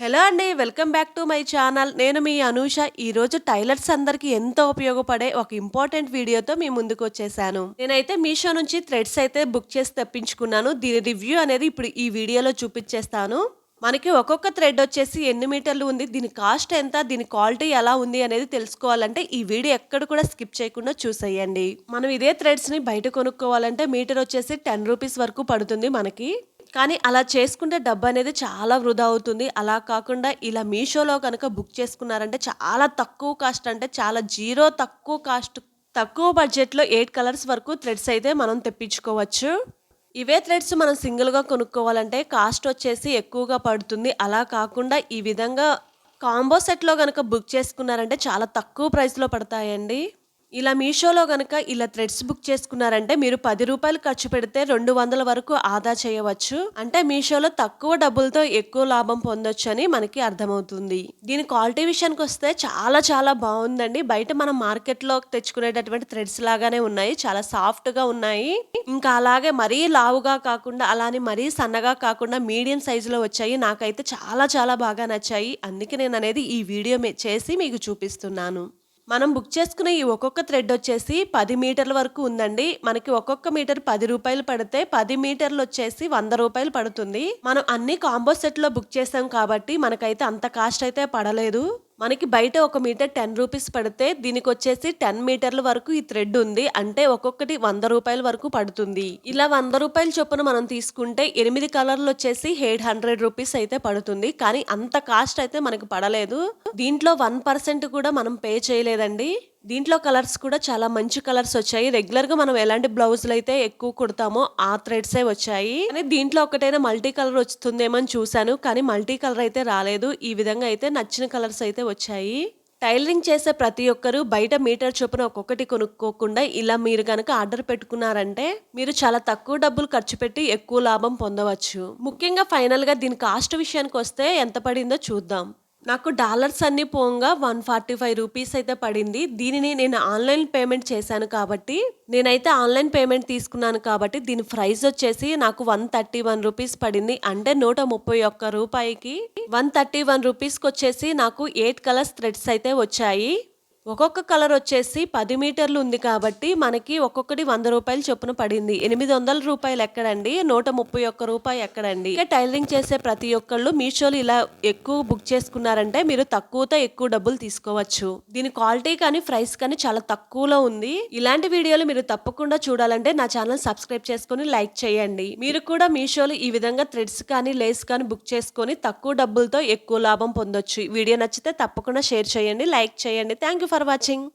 Hello అండి welcome back to my channel. నేను మీ అనూష. ఈరోజు టైలర్స్ అందరికి ఎంతో ఉపయోగపడే ఒక ఇంపార్టెంట్ వీడియోతో మీ ముందుకు వచ్చేసాను. నేనైతే మీషో నుంచి థ్రెడ్స్ అయితే బుక్ చేసి తెప్పించుకున్నాను. దీని రివ్యూ అనేది ఇప్పుడు ఈ వీడియోలో చూపించేస్తాను. మనకి ఒక్కొక్క థ్రెడ్ వచ్చేసి ఎన్ని మీటర్లు ఉంది దీని కాస్ట్ ఎంత దీని క్వాలిటీ ఎలా ఉంది అనేది తెలుసుకోవాలంటే ఈ వీడియో ఎక్కడ కూడా స్కిప్ చేయకుండా చూసేయండి. మనం ఇదే థ్రెడ్స్ని బయట కొనుక్కోవాలంటే మీటర్ వచ్చేసి టెన్ రూపీస్ వరకు పడుతుంది మనకి. కానీ అలా చేసుకుంటే డబ్బు అనేది చాలా వృధా అవుతుంది. అలా కాకుండా ఇలా మీషోలో కనుక బుక్ చేసుకున్నారంటే చాలా తక్కువ కాస్ట్ అంటే చాలా జీరో తక్కువ కాస్ట్ తక్కువ బడ్జెట్లో ఎయిట్ కలర్స్ వరకు థ్రెడ్స్ అయితే మనం తెప్పించుకోవచ్చు. ఇవే థ్రెడ్స్ మనం సింగిల్గా కొనుక్కోవాలంటే కాస్ట్ వచ్చేసి ఎక్కువగా పడుతుంది. అలా కాకుండా ఈ విధంగా కాంబో సెట్లో కనుక బుక్ చేసుకున్నారంటే చాలా తక్కువ ప్రైస్లో పడతాయండి. ఇలా మీషోలో కనుక ఇలా థ్రెడ్స్ బుక్ చేసుకున్నారంటే మీరు పది రూపాయలు ఖర్చు పెడితే రెండు వందల వరకు ఆదా చేయవచ్చు. అంటే మీషోలో తక్కువ డబ్బులతో ఎక్కువ లాభం పొందొచ్చు అని మనకి అర్థమవుతుంది. దీని క్వాలిటీ విషయానికి వస్తే చాలా చాలా బాగుందండి. బయట మనం మార్కెట్లో తెచ్చుకునేటటువంటి థ్రెడ్స్ లాగానే ఉన్నాయి. చాలా సాఫ్ట్గా ఉన్నాయి. ఇంకా అలాగే మరీ లావుగా కాకుండా అలానే మరీ సన్నగా కాకుండా మీడియం సైజులో వచ్చాయి. నాకైతే చాలా చాలా బాగా నచ్చాయి. అందుకే నేను అనేది ఈ వీడియో చేసి మీకు చూపిస్తున్నాను. మనం బుక్ చేసుకునే ఈ ఒక్కొక్క థ్రెడ్ వచ్చేసి పది మీటర్ల వరకు ఉందండి. మనకి ఒక్కొక్క మీటర్ పది రూపాయలు పడితే పది మీటర్లు వచ్చేసి వంద రూపాయలు పడుతుంది. మనం అన్ని కాంబో సెట్లో బుక్ చేసాం కాబట్టి మనకైతే అంత కాస్ట్ అయితే పడలేదు. మనకి బయట ఒక మీటర్ టెన్ రూపీస్ పడితే దీనికి వచ్చేసి టెన్ మీటర్ల వరకు ఈ థ్రెడ్ ఉంది. అంటే ఒక్కొక్కటి వంద రూపాయల వరకు పడుతుంది. ఇలా వంద రూపాయల చొప్పున మనం తీసుకుంటే ఎనిమిది కలర్లు వచ్చేసి ఎయిట్ హండ్రెడ్ రూపీస్ అయితే పడుతుంది. కానీ అంత కాస్ట్ అయితే మనకు పడలేదు. దీంట్లో వన్ పర్సెంట్ కూడా మనం పే చేయలేదండి. దీంట్లో కలర్స్ కూడా చాలా మంచి కలర్స్ వచ్చాయి. రెగ్యులర్గా మనం ఎలాంటి బ్లౌజులు అయితే ఎక్కువ కుడతామో ఆ థ్రెడ్సే వచ్చాయి. కానీ దీంట్లో ఒకటైనా మల్టీ కలర్ వస్తుందేమో అని చూశాను. కానీ మల్టీ కలర్ అయితే రాలేదు. ఈ విధంగా అయితే నచ్చిన కలర్స్ అయితే వచ్చాయి. టైలరింగ్ చేసే ప్రతి ఒక్కరు బయట మీటర్ చొప్పున ఒక్కొక్కటి కొనుక్కోకుండా ఇలా మీరు కనుక ఆర్డర్ పెట్టుకున్నారంటే మీరు చాలా తక్కువ డబ్బులు ఖర్చు పెట్టి ఎక్కువ లాభం పొందవచ్చు. ముఖ్యంగా ఫైనల్గా దీని కాస్ట్ విషయానికి వస్తే ఎంత పడిందో చూద్దాం. నాకు డాలర్స్ అన్ని పోగా వన్ ఫార్టీ ఫైవ్ రూపీస్ అయితే పడింది. దీనిని నేను ఆన్లైన్ పేమెంట్ చేశాను కాబట్టి నేనైతే ఆన్లైన్ పేమెంట్ తీసుకున్నాను కాబట్టి దీని ప్రైస్ వచ్చేసి నాకు వన్ థర్టీ వన్ రూపీస్ పడింది. అంటే నూట ముప్పై ఒక్క రూపాయికి వన్ థర్టీ వన్ రూపీస్కి వచ్చేసి నాకు ఎయిట్ కలర్స్ థ్రెడ్స్ అయితే వచ్చాయి. ఒక్కొక్క కలర్ వచ్చేసి పది మీటర్లు ఉంది కాబట్టి మనకి ఒక్కొక్కటి వంద రూపాయలు చొప్పున పడింది. ఎనిమిది వందల రూపాయలు ఎక్కడండి? నూట ముప్పై ఒక్క రూపాయి ఎక్కడండి? టైలరింగ్ చేసే ప్రతి ఒక్కళ్ళు మీషోలు ఇలా ఎక్కువ బుక్ చేసుకున్నారంటే మీరు తక్కువతో ఎక్కువ డబ్బులు తీసుకోవచ్చు. దీని క్వాలిటీ కానీ ప్రైస్ కానీ చాలా తక్కువలో ఉంది. ఇలాంటి వీడియోలు మీరు తప్పకుండా చూడాలంటే నా ఛానల్ సబ్స్క్రైబ్ చేసుకుని లైక్ చేయండి. మీరు కూడా మీషోలు ఈ విధంగా థ్రెడ్స్ కానీ లేస్ కానీ బుక్ చేసుకొని తక్కువ డబ్బులతో ఎక్కువ లాభం పొందొచ్చు. వీడియో నచ్చితే తప్పకుండా షేర్ చేయండి లైక్ చేయండి. Thank you for for watching